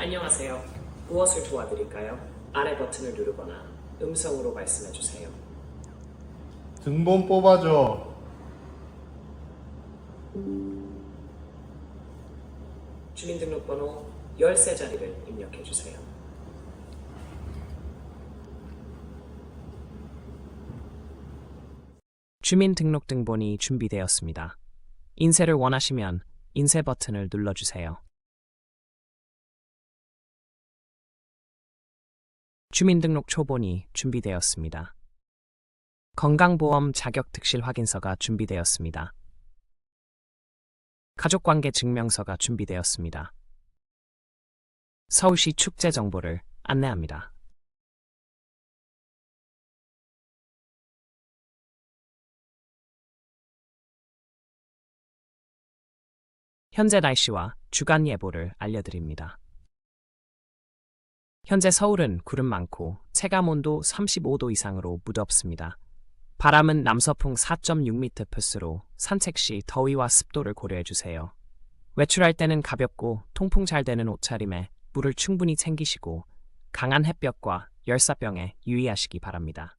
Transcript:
안녕하세요. 무엇을 도와드릴까요? 아래 버튼을 누르거나 음성으로 말씀해 주세요. 등본 뽑아줘. 주민등록번호 13자리를 입력해 주세요. 주민등록등본이 준비되었습니다. 인쇄를 원하시면 인쇄 버튼을 눌러주세요. 주민등록 초본이 준비되었습니다. 건강보험 자격 득실 확인서가 준비되었습니다. 가족관계 증명서가 준비되었습니다. 서울시 축제 정보를 안내합니다. 현재 날씨와 주간 예보를 알려드립니다. 현재 서울은 구름 많고 체감 온도 35도 이상으로 무덥습니다. 바람은 남서풍 4.6m/로 산책 시 더위와 습도를 고려해 주세요. 외출할 때는 가볍고 통풍 잘 되는 옷차림에 물을 충분히 챙기시고 강한 햇볕과 열사병에 유의하시기 바랍니다.